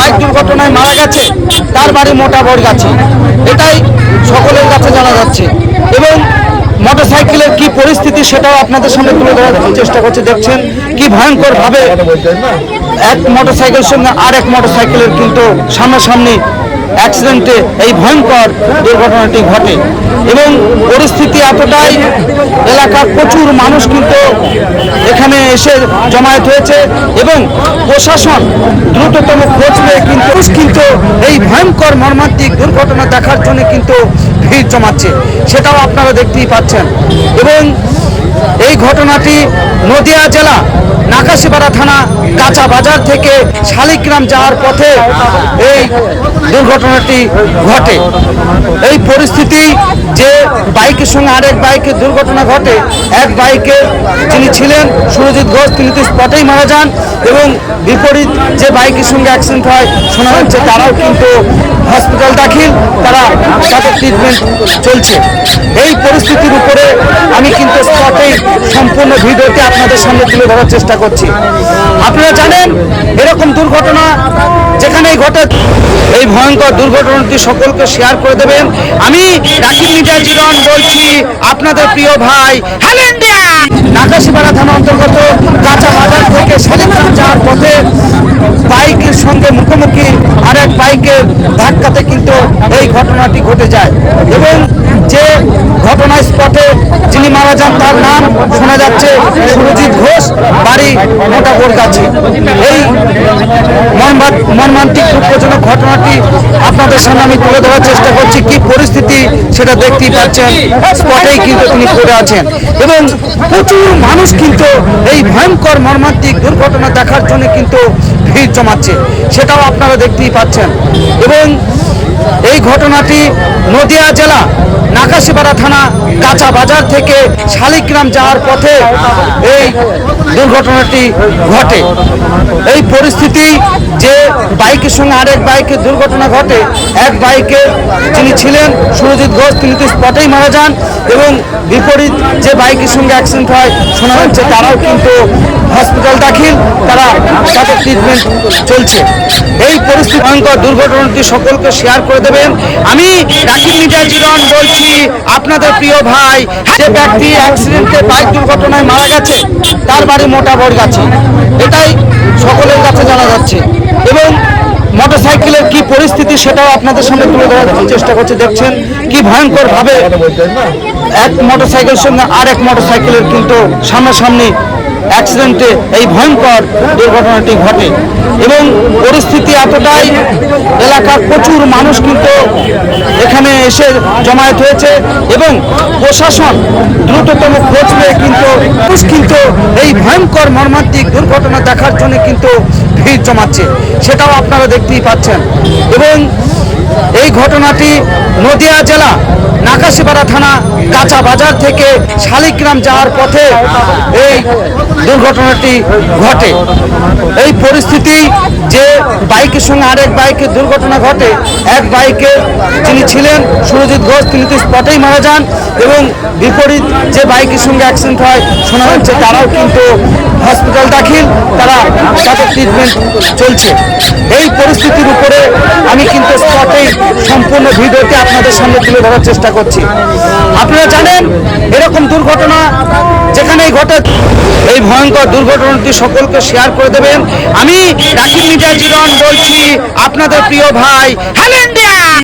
Bike দুর্ঘটনায় মারা গেছে, তার বাড়ি মোটা বড় গাছে এটাই সকলের কাছে জানা যাচ্ছে। এবং মোটরসাইকেলের কি পরিস্থিতি সেটাও আপনাদের সামনে তুলে ধরার চেষ্টা করছে। দেখছেন কি ভয়ঙ্কর ভাবে এক মোটরসাইকেলের সঙ্গে আর এক মোটরসাইকেলের কিন্তু সামনাসামনি অ্যাক্সিডেন্টে এই ভয়ঙ্কর দুর্ঘটনাটি ঘটে। এবং পরিস্থিতি এতটাই, এলাকার প্রচুর মানুষ কিন্তু এখানে এসে জমায়েত হয়েছে এবং প্রশাসন দ্রুততম খোঁজ পেয়ে কিন্তু কিন্তু এই ভয়ঙ্কর মর্মান্তিক দুর্ঘটনা দেখার জন্য কিন্তু ভিড় জমাচ্ছে। সেটাও আপনারা দেখতেই পাচ্ছেন। এবং এই ঘটনাটি নদিয়া জেলা নাকাশিপাড়া থানা, কাঁচা বাজার থেকে শালিগ্রাম যাওয়ার পথে এই দুর্ঘটনাটি ঘটে। এই পরিস্থিতি যে বাইকের সঙ্গে আরেক বাইকের দুর্ঘটনা ঘটে, এক বাইকে যিনি ছিলেন সুরজিৎ ঘোষ, তিনি তো স্পটেই মারা যান এবং বিপরীত যে বাইকের সঙ্গে অ্যাক্সিডেন্ট হয় শোনা যাচ্ছে তারাও কিন্তু হসপিটাল দাখিল, তারা তাদের ট্রিটমেন্ট চলছে। এই পরিস্থিতির উপরে আমি কিন্তু সম্পূর্ণ ভিডিওটি আপনাদের সামনে তুলে ধরার চেষ্টা করছি। আপনারা জানেন, এরকম দুর্ঘটনা যেখানেই ঘটে, এই ভয়ঙ্কর দুর্ঘটনাটি সকলকে শেয়ার করে দেবেন। আমি রাকিব মিডিয়া জীবন বলছি, আপনাদের প্রিয় ভাই হ্যালো ইন্ডিয়া নাকাশিপাড়া থানা অন্তর্গত কাঁচা বাজার থেকে শালিগ্রাম যাওয়ার পথে বাইকের সঙ্গে মুখোমুখি আরেক বাইকের ধাক্কাতে কিন্তু এই ঘটনাটি ঘটে যায়। এবং যে ঘটনা স্পটে যিনি মারা যান, তার নাম শোনা যাচ্ছে সুরজিৎ ঘোষ, বাড়ি মোটাপুর কাছে। এই মর্মা- মর্মান্তিক দুঃখজনক ঘটনাটি আপনাদের সামনে আমি তুলে ধরার চেষ্টা করছি। কি পরিস্থিতি সেটা দেখতেই পাচ্ছেন, স্পটেই কিন্তু তিনি পড়ে আছেন। এবং প্রচুর মানুষ কিন্তু এই ভয়ঙ্কর মর্মান্তিক দুর্ঘটনা দেখার জন্য কিন্তু ভিড় জমাচ্ছে। সেটাও আপনারা দেখতেই পাচ্ছেন। এবং এই ঘটনাটি নদিয়া জেলা, নাকাশিপাড়া থানা, কাঁচা বাজার থেকে শালিগ্রাম যাওয়ার পথে এই দুর্ঘটনাটি ঘটে। এই পরিস্থিতি যে বাইকের সঙ্গে আরেক বাইকের দুর্ঘটনা ঘটে, এক বাইকে যিনি ছিলেন সুরজিৎ ঘোষ, তিনি তো স্পটেই মারা যান এবং বিপরীত যে বাইকের সঙ্গে অ্যাক্সিডেন্ট হয়, শোনা যাচ্ছে তারাও কিন্তু হসপিটাল দাখিল, তারা তাদের ট্রিটমেন্ট চলছে। এই পরিস্থিতি ভয়ঙ্কর দুর্ঘটনাটি সকলকে শেয়ার করে দেবেন। আমি রাকিব মিডিয়া জীবন বলছি, আপনাদের প্রিয় ভাই, যে ব্যক্তি অ্যাক্সিডেন্টে বাইক দুর্ঘটনায় মারা গেছে, তার বাড়ি মোটা বড় গাছে এটাই সকলের কাছে জানা যাচ্ছে। এবং মোটরসাইকেলের কি পরিস্থিতি সেটাও আপনাদের সামনে তুলে ধরার চেষ্টা করছে। দেখছেন কি ভয়ঙ্কর ভাবে এক মোটরসাইকেলের সঙ্গে আর এক মোটরসাইকেলের কিন্তু সামনাসামনি অ্যাক্সিডেন্টে এই ভয়ঙ্কর দুর্ঘটনাটি ঘটে এবং পরিস্থিতি এতটাই, এলাকার প্রচুর মানুষ কিন্তু এখানে এসে জমায়েত হয়েছে এবং প্রশাসন দ্রুততম খোঁজ পেয়ে কিন্তু মানুষ কিন্তু এই ভয়ঙ্কর মর্মান্তিক দুর্ঘটনা দেখার জন্য কিন্তু ভিড় জমাচ্ছে। সেটাও আপনারা দেখতেই পাচ্ছেন। এবং এই ঘটনাটি নদিয়া জেলা নাকাশিপাড়া থানা কাঁচা বাজার থেকে শালিগ্রাম যাওয়ার পথে এই দুর্ঘটনাটি ঘটে। এই পরিস্থিতি যে বাইকের সঙ্গে আরেক বাইকের দুর্ঘটনা ঘটে, এক বাইকে যিনি ছিলেন সুরজিৎ ঘোষ, তিনি তো স্পটেই মারা যান এবং বিপরীত যে বাইকের সঙ্গে অ্যাক্সিডেন্ট হয়, শোনা যাচ্ছে তারাও কিন্তু হসপিটাল দাখিল, তারা তাদের ট্রিটমেন্ট চলছে। এই পরিস্থিতির উপরে আমি কিন্তু স্পটেই সম্পূর্ণ ভিডিওটি আপনাদের সামনে তুলে ধরার চেষ্টা করছি। আপনারা জানেন, এরকম দুর্ঘটনা যেখানেই ঘটে, এই ভয়ঙ্কর দুর্ঘটনাটি সকলকে শেয়ার করে দেবেন। আমি রাকিব জীবন বলছি, আপনাদের প্রিয় ভাই, হ্যালো